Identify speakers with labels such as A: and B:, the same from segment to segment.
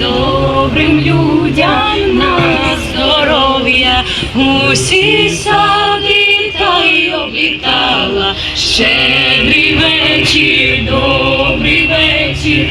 A: добрим людям на здоров'я, усі сади та й облітала. Щедрий вечір, добрий вечір,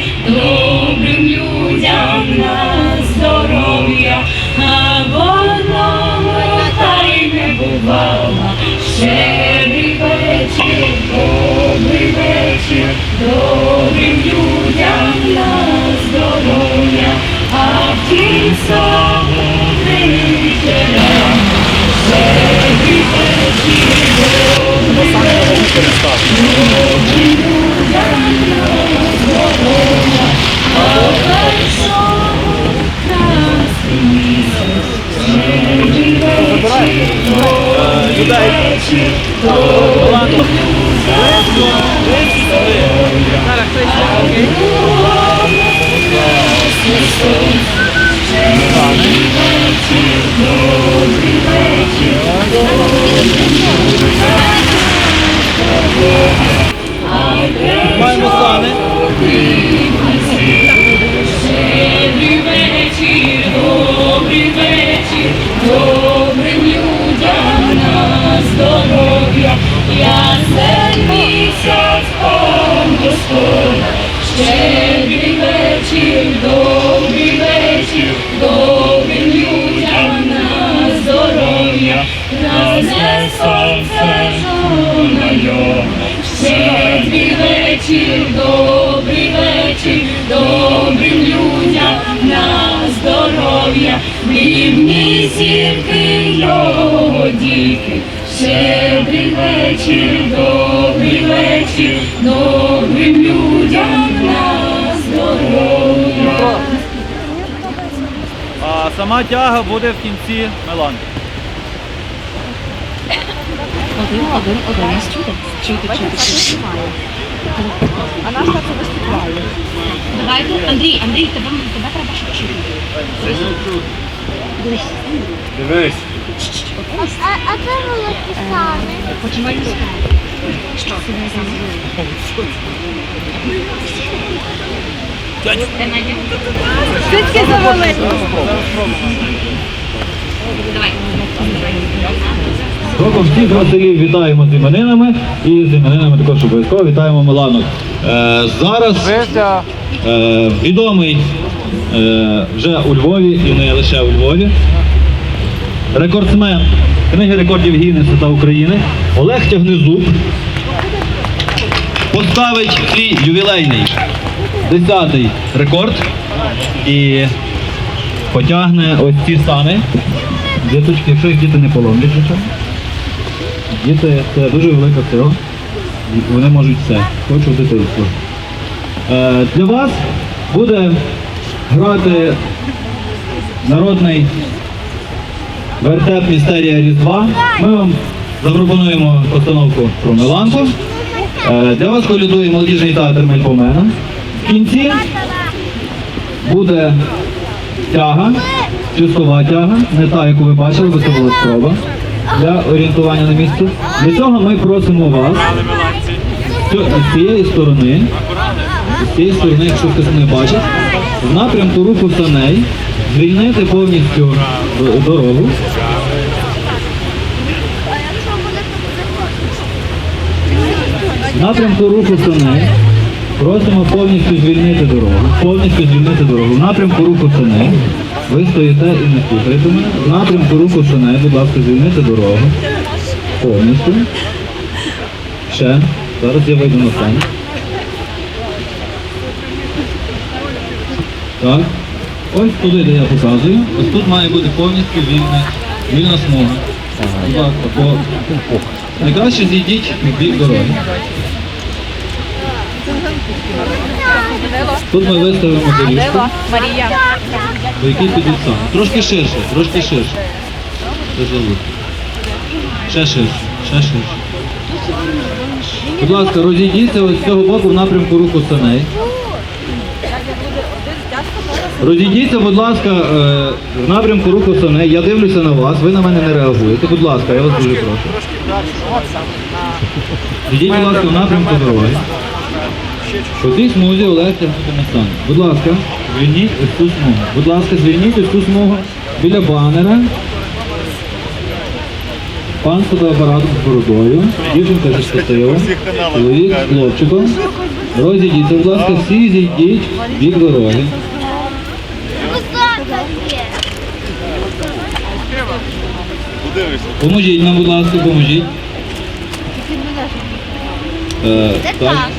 A: вечір, добрий вечір, добрим людям на здоров'я, рівні зірки його діти. Щедрий вечір, добрий вечір, добрим людям на здоров'я.
B: А сама тяга буде в кінці Меланки.
C: Один, один, один. Чути, чути, чути, чути.
D: А наш так виступає.
C: Давайте, Андрій, Андрій, тебе, тебе треба ще чути.
B: Дивись.
E: А, а це великі сани.
C: Починай з Що?
D: Звідки завели?
C: Давай.
F: Роком всіх Василів вітаємо з іменинами і з іменинами також обов'язково вітаємо Миланок. Е, зараз е, відомий е, вже у Львові і не лише у Львові. Рекордсмен книги рекордів Гіннеса та України Олег Тягнезуб поставить свій ювілейний 10-й рекорд і потягне ось ці сани. Діточки, якщо їх діти не поломлять, звичайно. Діти це дуже велика сила. Вони можуть все. Хочу дитинство. Е, для вас буде грати народний вертеп Містерія Різдва. Ми вам запропонуємо постановку про Миланку. Е, для вас колядує молодіжний театр Мельпомена. В кінці буде тяга, спускова тяга, не та, яку ви бачили, бо це була спроба для орієнтування на місці. Для цього ми просимо вас з цієї сторони, з цієї сторони, якщо хтось не бачить, в напрямку руху саней звільнити повністю дорогу. В напрямку руху саней просимо повністю звільнити дорогу. Повністю звільнити дорогу. Напрямку руху саней. Ви стоїте і не слухаєте мене. В напрямку руху саней, будь ласка, звільнити дорогу. Повністю. Ще. Зараз я вийду на сцену. Так. Ось туди, де я показую. Ось тут має бути повністю вільна, вільна смуга. Будь ласка, по... Найкраще зійдіть в бік дороги. Тут ми виставимо доріжку,
D: Марія.
F: До якій підуть сам. Трошки ширше, трошки ширше. Ще ширше, ще ширше. Будь ласка, розійдіться з цього боку в напрямку руху саней. Розійдіться, будь ласка, е, в напрямку руху саней. Я дивлюся на вас, ви на мене не реагуєте. Будь ласка, я вас дуже прошу. Йдіть, будь ласка, в напрямку дороги. Цій смузі Олег тягнути. Будь ласка, звільніть ось цю смугу. Будь ласка, звільніть ось цю смугу біля банера. Пан з фотоапаратом з бородою, дівчинка зі штативом, чоловік з хлопчиком. Розійдіться, будь ласка, всі зійдіть в бік дороги. Поможіть нам, будь ласка, поможіть. Е, так.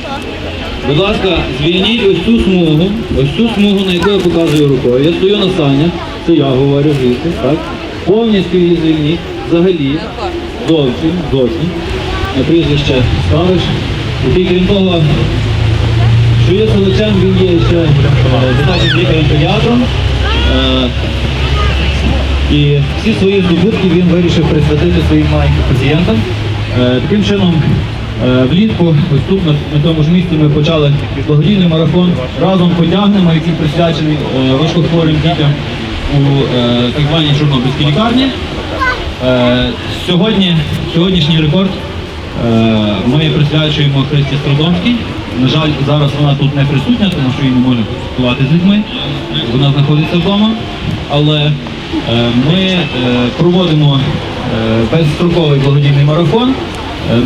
F: Будь ласка, звільніть ось цю смугу, ось цю смугу, на яку я показую рукою. Я стою на санях, це я говорю звідси, так? Повністю її звільніть, взагалі, зовсім, зовсім. На прізвище ставиш. І крім того, що є селичем, він є ще дитячим лікарем-педіатром. Е, і всі свої здобутки він вирішив присвятити своїм маленьким пацієнтам. Е, Таким чином, влітку, ось на, тому ж місці ми почали благодійний марафон разом потягнемо, який присвячений е, важкохворим дітям у е, так званій Чорнобильській лікарні. Е, Сьогодні, сьогоднішній рекорд е, ми присвячуємо Христі Страдомській. На жаль, зараз вона тут не присутня, тому що її не може консультувати з людьми. Вона знаходиться вдома. Але е, ми е, проводимо е, безстроковий благодійний марафон е,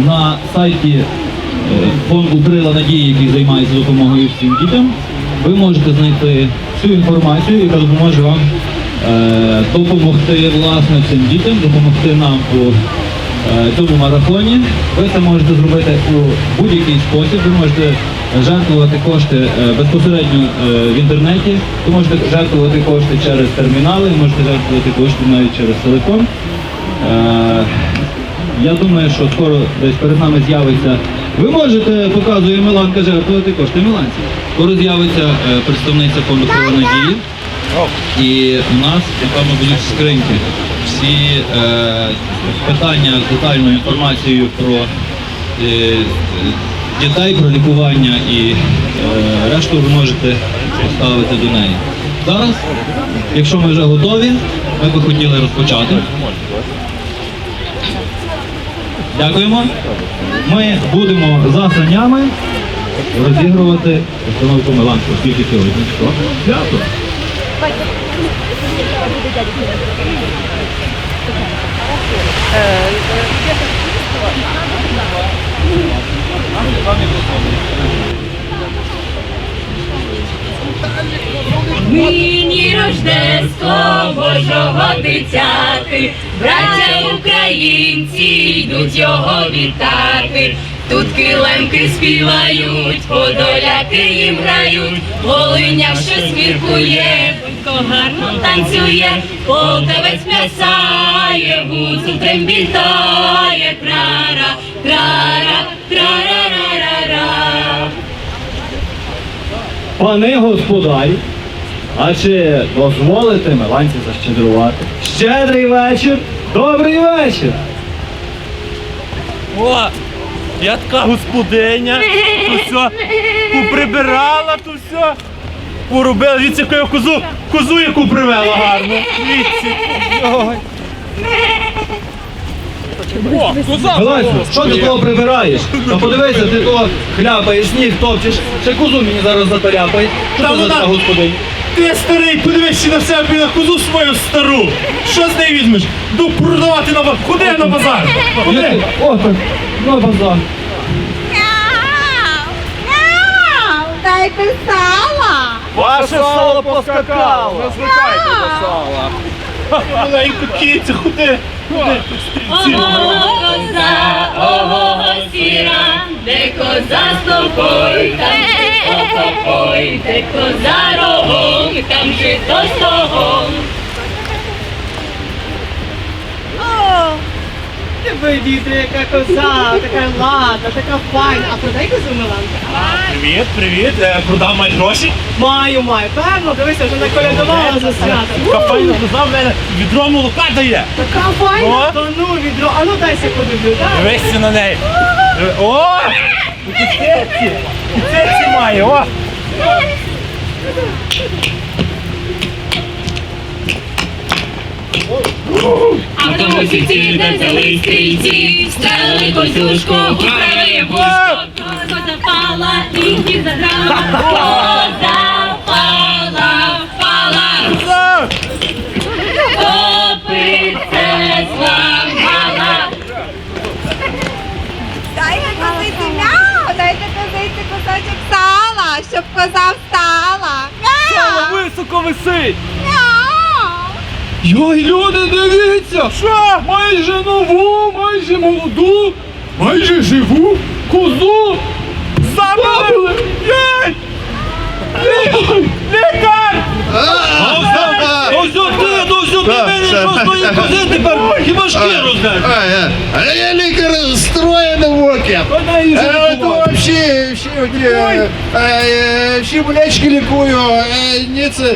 F: на сайті е, фонду Крила Надії, який займається допомогою всім дітям. Ви можете знайти всю інформацію, яка допоможе вам е, допомогти власне цим дітям, допомогти нам у е, цьому марафоні. Ви це можете зробити у будь-який спосіб. Ви можете жертвувати кошти е, безпосередньо е, в інтернеті. Ви можете жертвувати кошти через термінали, можете жертвувати кошти навіть через телефон. Я думаю, що скоро десь перед нами з'явиться. Ви можете, показує Миланка, жертвувати кошти Миланці. Скоро з'явиться е, представниця фонду «Крила надії. І у нас, напевно, будуть скриньки. Всі е, питання з детальною інформацією про е, дітей, про лікування і е, решту ви можете поставити до неї. Зараз, якщо ми вже готові, ми би хотіли розпочати. Дякуємо. Ми будемо за санями розігрувати установку Миланську, оскільки сьогодні? Свято.
A: Нині Рождество Божого дитяти, браття українці йдуть його вітати. Тут килемки співають, подоляки їм грають, Волиня щось міркує, Бунько гарно танцює, полтавець плясає, гуцул трембітає, трара, трара, трара-ра-ра-ра.
B: Пани господарі, а чи дозволите Миланці защедрувати? Щедрий вечір, добрий вечір. О, я така господиня, то все, поприбирала, то все. Поробила, дивіться, яку я козу, козу яку привела гарно. Ой. О, коза!
F: Миланцю, що ти того прибираєш? Та подивися, ти того хляпаєш, сніг топчеш, ще козу мені зараз заталяпаєш. Що
B: Та
F: це за
B: вона-
F: господиня?
B: Ти старий, подивись на себе на козу свою стару. Що з неї візьмеш? Ду продавати на базар. Ходи на базар. Ходи.
F: ти? На базар.
D: Дай писала!
B: Ваше сало поскакало. Не звикайте до сала. Маленько кіця, ходи. Ходи.
A: Ого, коза, ого, сіра, де коза стопой, там жито попой, де коза рогом, там жито стогом.
D: О! Ти видіти, яка коза, така ладна, така файна. А продай козу Миланка?
B: Привіт, привіт. Е, Продав май гроші.
D: Маю, маю. Певно, дивися, вже наколядувала за свято.
B: Така файна коза в мене відро молока дає.
D: Така файна?
B: О.
D: То ну, відро. А ну дайся подивлю, дай.
B: Дивися на неї. Диви- О! І цеці має, о!
A: А в тому сіті, де взяли стрільці, стрелили козюшку, управили бушку, запала і ті заграла. Коза
G: встала. Мяу,
B: високо висить!
G: мяу.
F: Йой, люди, дивіться!
B: Що?
F: Майже нову, майже молоду, майже живу козу
B: Забили! Єй! Лікар!
F: Ну сюди, ну сюди, мені що свої кози тепер хіба шкіру роздати?
H: А, а я лікар строєний воки.
F: Вона її вже
H: Е, то вообще, всі, е, е, всі болячки лікую. Е, не це...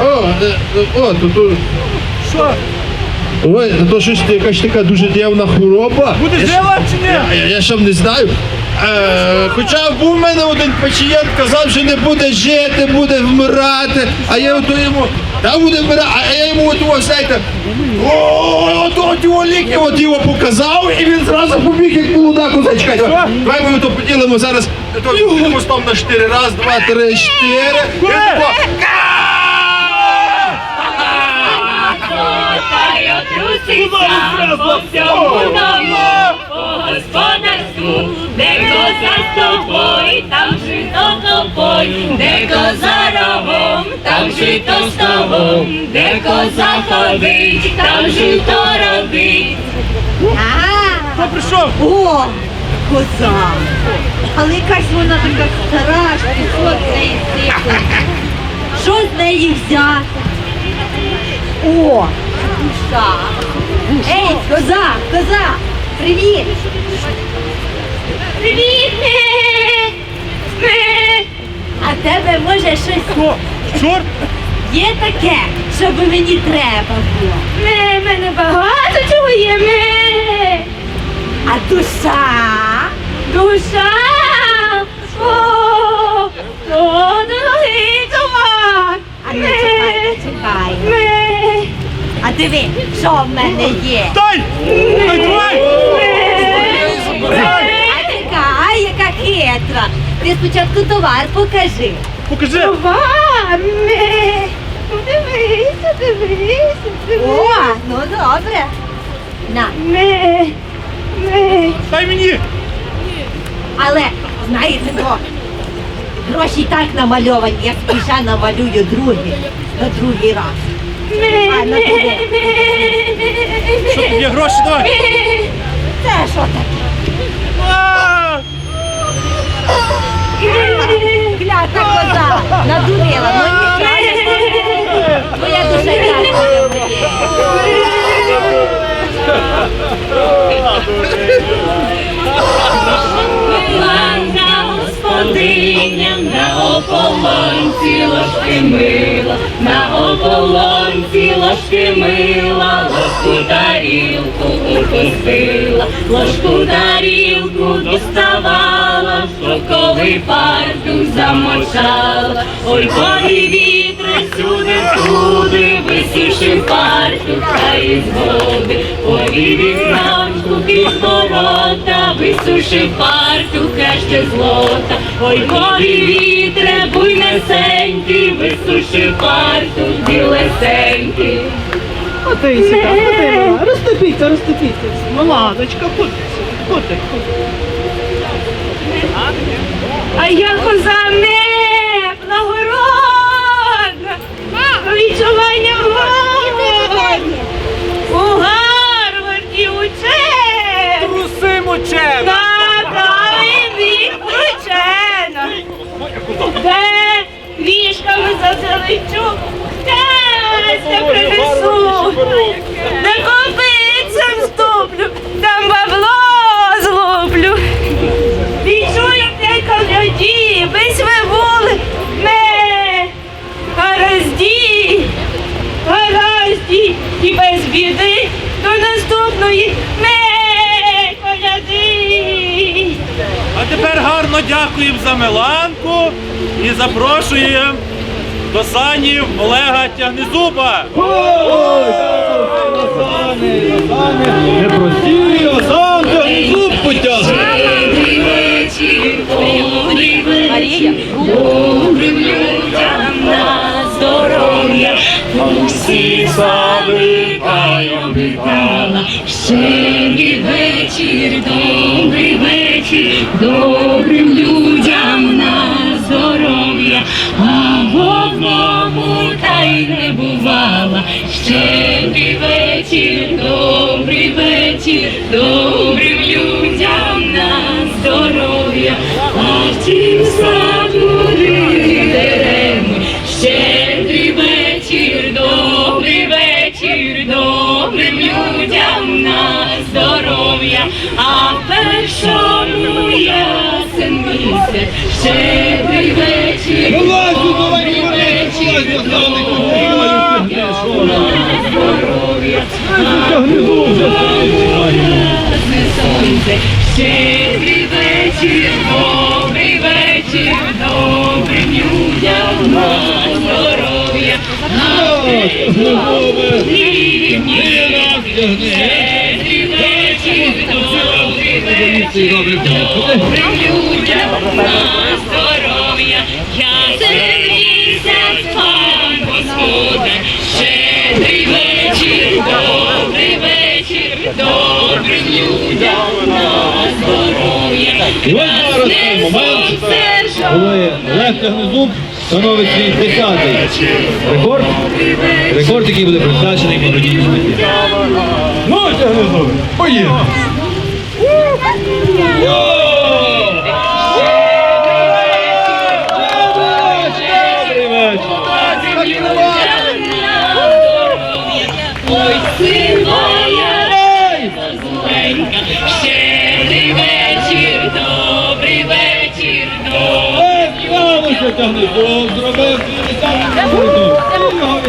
H: О, е, о, то,
B: Що?
H: ой, то, то щось якась така дуже дивна хвороба.
B: Будеш
H: Я ж-
B: жила чи ні?
H: Я, я ще не знаю. Е, хоча був у мене один пацієнт, казав, що не буде жити, буде вмирати, а я ото йому, та буде вмирати, а я йому от, о, знаєте, о, от, от його ліки, от його показав, і він зразу побіг, як молода козачка. Давай ми то поділимо зараз, то поділимо там на чотири, раз, два, три, чотири. І тако,
A: Та по всьому дому, по господарству, де коза з тобою, там жито тобой, де коза рогом, там жито стогом, де коза ходить, там жито родить.
G: А,
B: Хто прийшов?
G: О, коза. Але якась вона така стара, що з неї сипле. Що з неї взяти? О, душа. Ей, коза, коза, привіт.
A: Привіт!
G: А тебе може щось
B: Хто? Чорт?
G: є таке, що би мені треба було.
A: Ме, мене багато чого є. Ме.
G: А душа?
A: Душа! О, о, дорогий товар!
G: А ну чекай, чекай.
A: Ме,
G: А диви, що в мене є?
B: Дай! Дай, давай!
G: А чекай, яка хитра. Ти спочатку товар покажи.
B: Покажи!
A: Товар! Ме. Дивися, дивися,
G: О, ну добре. На,
A: Ме, ме.
B: Дай мені!
G: але знаєте, ну, гроші так намальовані, я спіша намалюю другий, на другий раз. А, ну,
A: ме,
G: туди.
B: Що тут є гроші, давай!
G: Це що таке?
B: А!
G: Клята коза, надурила, ну нічого. Твоя душа і так буде.
A: Милана господиня на ополонці ложки мила, на ополонці ложки мила, ложку тарілку упустила, ложку тарілку доставала, шовковий фартух замочала, ой, бої вітри сюди, туди, висівши фартух, та із води, повів вікнамку під ворота, висушив фартуха ще злота, ой, бої вітре, буйнесенький, висушив фартух білесенький.
D: Отися, ходила. Розступіться, розступіться. Миланочка, куди? Куди?
A: А я коза не благородна, відчування влади, у Гарварді учена,
B: Труси моче!
A: на правий бік причена, де вішками зазелечу, щастя І
B: запрошуємо до санів Олега Тягнезуба.
F: Не прості, Осан Тягнезуб потягне.
A: Марія, Добрим людям на здоров'я усіх а першому ясен місяць. Щедрий вечір, добрий вечір, на здоров'я, ясне сонце. Щедрий вечір, добрий вечір, добрим людям. На здоров'я, на вечір, добрий вечір, добрим людям на здоров'я, ясен місяць, пан Господар, щедрий вечір, добрий вечір, добрим людям на здоров'я,
F: І ось зараз той момент, коли Лев Тягнезуб становить свій 10-й рекорд. Рекорд, який буде присвячений Бородінній меті.
B: Ну, тягни зуби. Поїхали.
F: Славуйся, Тягнезуб, зробив свій 10-й рекорд. Його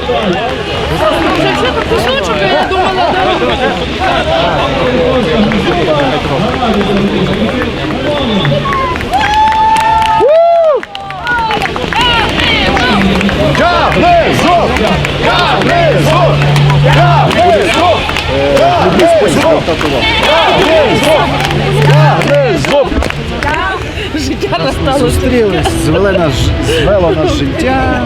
F: вітаю.
I: Зустрілись, звели наш, звело наше життя.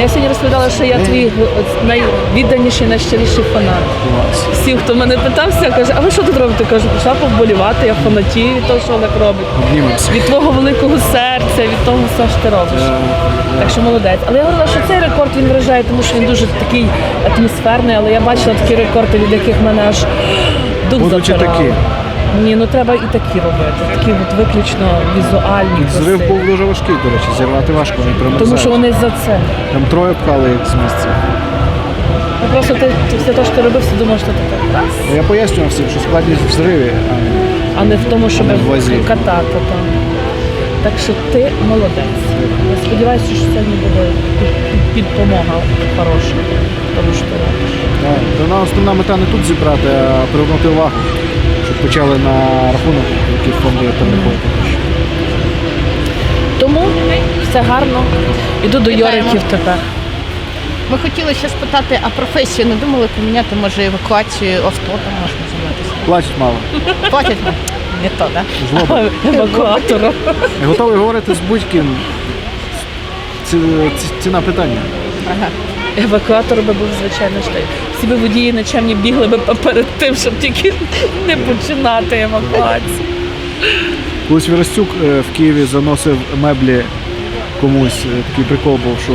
C: Я сьогодні розповідала, що я твій найвідданіший, найщиріший фанат. Всі, хто мене питався, каже, а ви що тут робите? Кажу, пішла повболівати, я фанатію від того, що Олег робить. Від твого великого серця, від того все, що ти робиш. Так що молодець. Але я говорила, що цей рекорд він вражає, тому що він дуже такий атмосферний, але я бачила такі рекорди, від яких мене аж дух
I: такі.
C: Ні, ну треба і такі робити. Такі от виключно візуальні.
I: Зрив
C: красиві.
I: був дуже важкий, до речі, зірвати важко, вони примерзають.
C: Тому що вони за це.
I: Там троє пхали їх з місця.
C: Ну, просто ти, ти все те, що ти робив, ти думаєш, що ти так. раз,
I: Я пояснював всім, що складність в зриві, а
C: а не в тому, щоб
I: не в вазі.
C: катати там. Так що ти молодець. Я сподіваюся, що сьогодні буде під- під- підпомога хороша. Тому що ти робиш.
I: Так, Та на основна мета не тут зібрати, а привернути увагу, почали на рахунок, які фонди перераховувати.
C: Тому все гарно. Іду до
J: Вітаємо.
C: Йориків тепер.
J: Ми хотіли ще спитати, а професію не думали поміняти, може, евакуацію авто там можна займатися?
I: Платять мало.
J: Платять нам? Не то, так?
I: Злоба.
C: Евакуатором.
I: Готовий говорити з будь-ким. Ці, ці, ціна питання.
J: Ага.
C: Евакуатор би був звичайно штей. Всі би водії ночемні бігли би перед тим, щоб тільки не починати евакуацію.
I: Колись Вірастюк е, в Києві заносив меблі комусь. е, Такий прикол був, що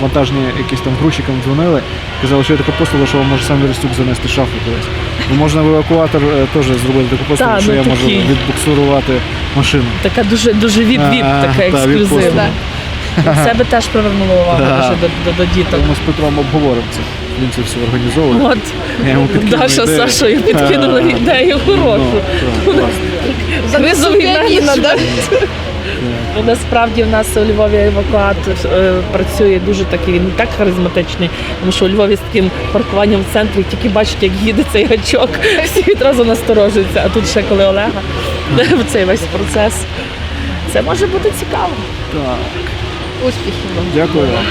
I: вантажні якісь там грузчикам дзвонили, казали, що є така послуга, що вам може сам Вірастюк занести шафу кудись. Ну, можна в евакуатор е, теж зробити таку послугу, що
C: ну,
I: я можу відбуксурувати машину.
C: Така дуже дуже віп-віп,
I: А,
C: така
I: та,
C: ексклюзивна. Це би теж привернуло увагу
I: Да.
C: дуже до, до, до діток.
I: Ми з Петром обговоримо це. Він це все організовує.
C: От
I: Я йому підкинув
C: Даша з
I: ідею.
C: Сашою підкинули
I: Ага.
C: ідею хорошу.
I: Ну, класно.
C: Кризовий менеджмент. Ну, Насправді в нас у Львові евакуатор е, працює дуже такий, він так харизматичний, тому що у Львові з таким паркуванням в центрі тільки бачать, як їде цей гачок, всі відразу насторожуються. А тут ще коли Олега в цей весь процес. Це може бути цікаво.
I: Так,
J: Успіхів вам.
I: дякую вам.